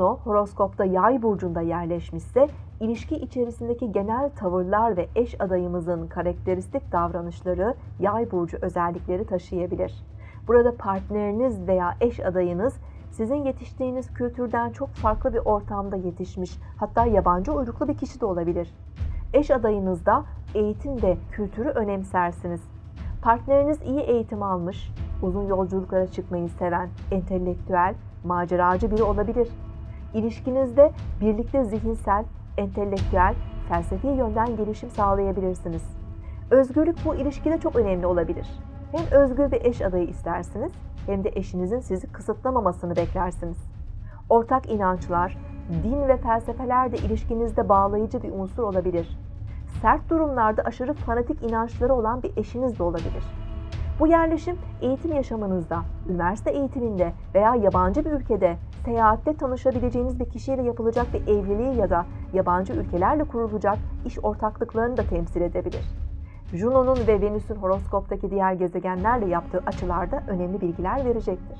Juno horoskopta yay burcunda yerleşmişse ilişki içerisindeki genel tavırlar ve eş adayımızın karakteristik davranışları yay burcu özellikleri taşıyabilir. Burada partneriniz veya eş adayınız sizin yetiştiğiniz kültürden çok farklı bir ortamda yetişmiş, hatta yabancı uyruklu bir kişi de olabilir. Eş adayınızda eğitim ve kültürü önemsersiniz. Partneriniz iyi eğitim almış, uzun yolculuklara çıkmayı seven, entelektüel, maceracı biri olabilir. İlişkinizde birlikte zihinsel, entelektüel, felsefi yönden gelişim sağlayabilirsiniz. Özgürlük bu ilişkide çok önemli olabilir. Hem özgür bir eş adayı istersiniz hem de eşinizin sizi kısıtlamamasını beklersiniz. Ortak inançlar, din ve felsefeler de ilişkinizde bağlayıcı bir unsur olabilir. Sert durumlarda aşırı fanatik inançları olan bir eşiniz de olabilir. Bu yerleşim eğitim yaşamınızda, üniversite eğitiminde veya yabancı bir ülkede seyahatte tanışabileceğiniz bir kişiyle yapılacak bir evliliği ya da yabancı ülkelerle kurulacak iş ortaklıklarını da temsil edebilir. Juno'nun ve Venüs'ün horoskoptaki diğer gezegenlerle yaptığı açılarda önemli bilgiler verecektir.